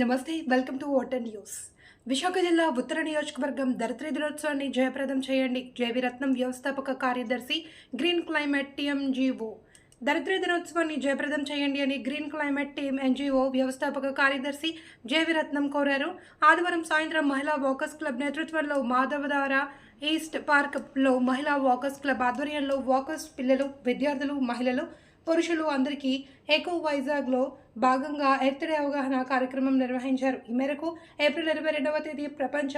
నమస్తే welcome to voter news. Visakha జిల్లా ఉత్తర నియోజకవర్గం ధరిత్రి దినోత్సవాన్ని జయప్రదం చేయండి. జేవిరత్నం వ్యవస్థాపక కార్యదర్శి గ్రీన్ క్లైమేట్ టీఎంజీఓ దరిద్ర దినోత్సవాన్ని జయప్రదం చేయండి అని గ్రీన్ క్లైమేట్ టీమ్ ఎన్జీఓ వ్యవస్థాపక కార్యదర్శి జేవిరత్నం కోరారు. ఆదివారం సాయంత్రం మహిళా వాకర్స్ క్లబ్ నేతృత్వంలో మాధవధార ఈస్ట్ పార్క్లో మహిళా వాకర్స్ క్లబ్ ఆధ్వర్యంలో వాకర్స్ పిల్లలు విద్యార్థులు మహిళలు పురుషులు అందరికీ ఎకో వైజాగ్లో భాగంగా ఎర్త్డే అవగాహన కార్యక్రమం నిర్వహించారు. ఈ మేరకు ఏప్రిల్ ఇరవై రెండవ తేదీ ప్రపంచ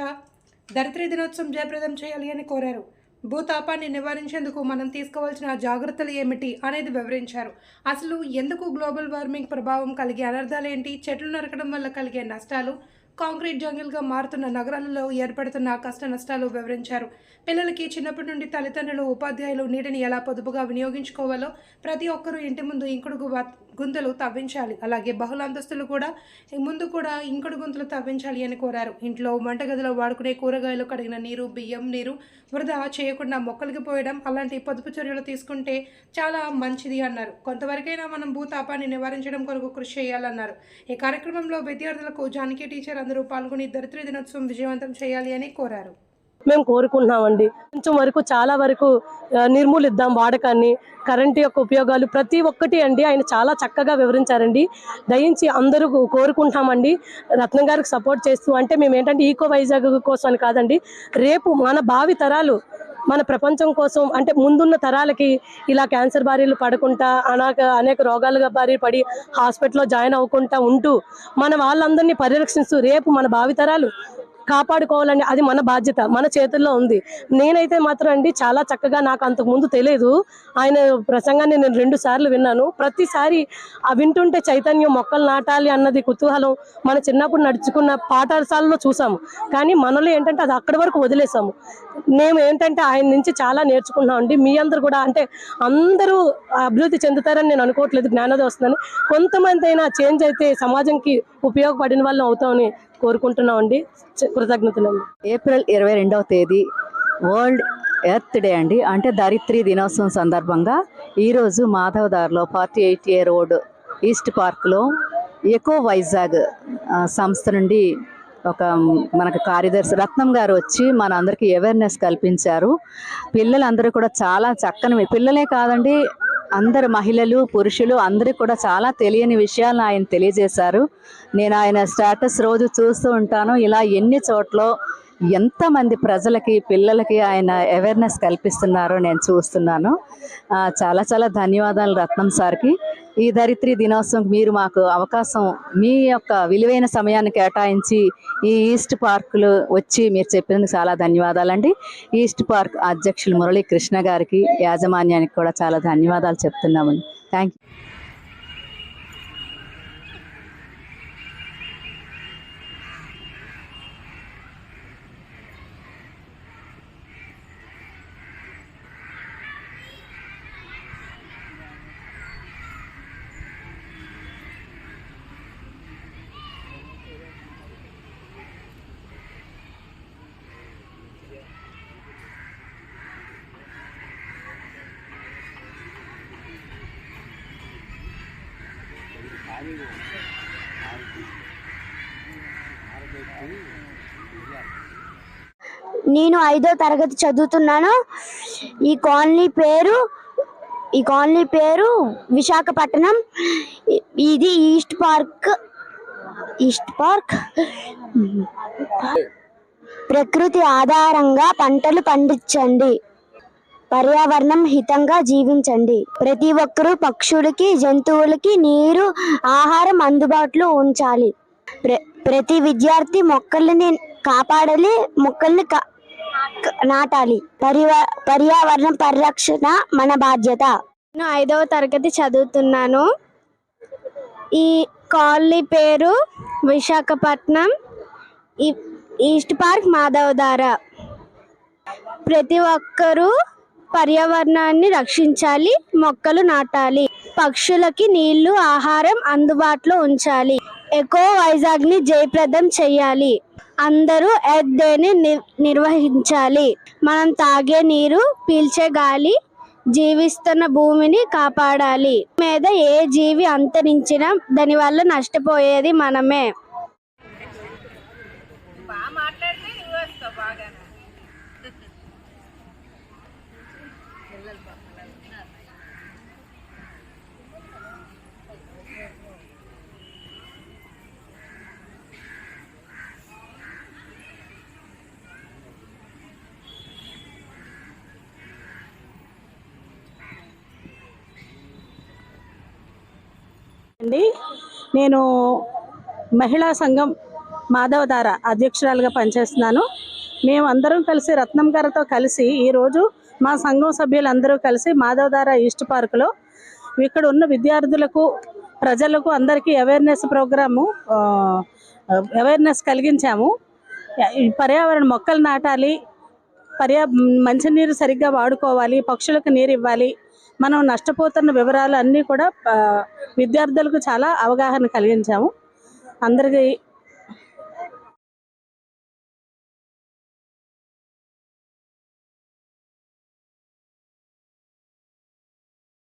ధరిత్రి దినోత్సవం జయప్రదం చేయాలి అని కోరారు. భూతాపాన్ని నివారించేందుకు మనం తీసుకోవాల్సిన జాగ్రత్తలు ఏమిటి అనేది వివరించారు. అసలు ఎందుకు గ్లోబల్ వార్మింగ్ ప్రభావం కలిగే అనర్థాలు ఏంటి? చెట్లు నరకడం వల్ల కలిగే నష్టాలు కాంక్రీట్ జంగిల్గా మారుతున్న నగరాలలో ఏర్పడుతున్న కష్ట నష్టాలు వివరించారు. పిల్లలకి చిన్నప్పటి నుండి తల్లిదండ్రులు ఉపాధ్యాయులు నీటిని ఎలా పొదుపుగా వినియోగించుకోవాలో ప్రతి ఒక్కరూ ఇంటి ముందు ఇంకుడు గుంతలు తవ్వించాలి. అలాగే బహుళ అంతస్తులు కూడా ముందు కూడా ఇంకుడు గుంతలు తవ్వించాలి అని కోరారు. ఇంట్లో వంటగదిలో వాడుకునే కూరగాయలు కడిగిన నీరు బియ్యం నీరు వృధా చేయకుండా మొక్కలకి పోయడం అలాంటి పొదుపు చర్యలు తీసుకుంటే చాలా మంచిది అన్నారు. కొంతవరకైనా మనం భూతాపాన్ని నివారించడం కొరకు కృషి చేయాలన్నారు. ఈ కార్యక్రమంలో విద్యార్థులకు జానకి టీచర్ అందరూ పాల్గొని దరిద్ర దినోత్సవం విజయవంతం చేయాలి అని కోరారు. మేము కోరుకుంటున్నామండి. కొంచెం వరకు చాలా వరకు నిర్మూలిద్దాం వాడకాన్ని కరెంటు యొక్క ఉపయోగాలు ప్రతి ఒక్కటి అండి. ఆయన చాలా చక్కగా వివరించారండి. దయించి అందరూ కోరుకుంటామండి రత్నం గారికి సపోర్ట్ చేస్తూ అంటే మేము ఏంటంటే ఈకో వైజాగ్ కోసం అని కాదండి. రేపు మన భావి తరాలు మన ప్రపంచం కోసం అంటే ముందున్న తరాలకి ఇలా క్యాన్సర్ బారీలు పడకుండా అనేక అనేక రోగాలుగా బారి పడి హాస్పిటల్లో జాయిన్ అవ్వకుండా ఉంటూ మన వాళ్ళందరినీ పరిరక్షిస్తూ రేపు మన భావితరాలు కాపాడుకోవాలని అది మన బాధ్యత మన చేతుల్లో ఉంది. నేనైతే మాత్రం అండి చాలా చక్కగా నాకు అంతకు ముందు తెలియదు ఆయన ప్రసంగాన్ని నేను రెండు సార్లు విన్నాను. ప్రతిసారి ఆ వింటుంటే చైతన్యం మొక్కలు నాటాలి అన్నది కుతూహలం మన చిన్నప్పుడు నడుచుకున్న పాఠశాలలో చూసాము. కానీ మనలో ఏంటంటే అది అక్కడి వరకు వదిలేసాము. మేము ఏంటంటే ఆయన నుంచి చాలా నేర్చుకున్నాం అండి. మీ అందరు కూడా అంటే అందరూ అభివృద్ధి చెందుతారని నేను అనుకోవట్లేదు జ్ఞానోదయం వస్తుందని. కొంతమంది అయినా చేంజ్ అయితే సమాజంకి ఉపయోగపడిన వాళ్ళం అవుతామని కోరుకుంటున్నాం అండి కృతజ్ఞతలండి. ఏప్రిల్ ఇరవై రెండవ తేదీ వరల్డ్ ఎర్త్ డే అండి. అంటే దరిత్రి దినోత్సవం సందర్భంగా ఈరోజు మాధవదార్లో forty eight A road east పార్క్లో ఎకో వైజాగ్ సంస్థ నుండి ఒక మనకు కార్యదర్శి రత్నం గారు వచ్చి మన అందరికీ అవేర్నెస్ కల్పించారు. పిల్లలందరూ కూడా చాలా చక్కని పిల్లలే కాదండి అందరు మహిళలు పురుషులు అందరికీ కూడా చాలా తెలియని విషయాలను ఆయన తెలియజేశారు. నేను ఆయన స్టేటస్ రోజు చూస్తూ ఉంటాను. ఇలా ఎన్ని చోట్ల ఎంతమంది ప్రజలకి పిల్లలకి ఆయన అవేర్నెస్ కల్పిస్తున్నారో నేను చూస్తున్నాను. చాలా చాలా ధన్యవాదాలు రత్నం సార్కి. ఈ ధరిత్రి దినోత్సవం మీరు మాకు అవకాశం మీ యొక్క విలువైన సమయాన్ని కేటాయించి ఈ ఈస్ట్ పార్కులు వచ్చి మీరు చెప్పినందుకు చాలా ధన్యవాదాలండి. ఈస్ట్ పార్క్ అధ్యక్షులు మురళీ కృష్ణ గారికి యాజమాన్యానికి కూడా చాలా ధన్యవాదాలు చెప్తున్నామండి. థ్యాంక్ యూ నేను ఐదో తరగతి చదువుతున్నాను. ఈ కాలనీ పేరు ఈ కాలనీ పేరు విశాఖపట్నం. ఇది ఈస్ట్ పార్క్ ఈస్ట్ పార్క్. ప్రకృతి ఆధారంగా పంటలు పండించండి. పర్యావరణం హితంగా జీవించండి. ప్రతి ఒక్కరూ పక్షులకి జంతువులకి నీరు ఆహారం అందుబాటులో ఉంచాలి. ప్ర- ప్రతి విద్యార్థి మొక్కల్ని కాపాడాలి మొక్కల్ని కా- నాటాలి. పర్యా పర్యావరణ పరిరక్షణ మన బాధ్యత. నేను ఐదవ తరగతి చదువుతున్నాను. ఈ కాలనీ పేరు విశాఖపట్నం. ఈ- ఈస్ట్ పార్క్ మాధవధార. ప్రతి ఒక్కరూ పర్యావరణాన్ని రక్షించాలి మొక్కలు నాటాలి పక్షులకి నీళ్ళు ఆహారం అందుబాటులో ఉంచాలి ఎకో వైజాగ్ని జయప్రదం చేయాలి అందరూ ఎద్దేని నిర్వహించాలి. మనం తాగే నీరు పీల్చే గాలి జీవిస్తున్న భూమిని కాపాడాలి. మీద ఏ జీవి అంతరించినా దాని వల్ల నష్టపోయేది మనమే. బాగా అండి. నేను మహిళా సంఘం మాధవధార అధ్యక్షురాలుగా పనిచేస్తున్నాను. మేము అందరం కలిసి రత్నం గారితో కలిసి ఈరోజు మా సంఘం సభ్యులందరూ కలిసి మాధవధార ఈస్ట్ పార్కులో ఇక్కడ ఉన్న విద్యార్థులకు ప్రజలకు అందరికీ అవేర్నెస్ ప్రోగ్రాము అవేర్నెస్ కలిగించాము. ఈ పర్యావరణ మొక్కలు నాటాలి పర్యా మంచినీరు సరిగ్గా వాడుకోవాలి పక్షులకు నీరు ఇవ్వాలి మనం నష్టపోతున్న వివరాలు అన్నీ కూడా విద్యార్థులకు చాలా అవగాహన కలిగించాము. అందరికీ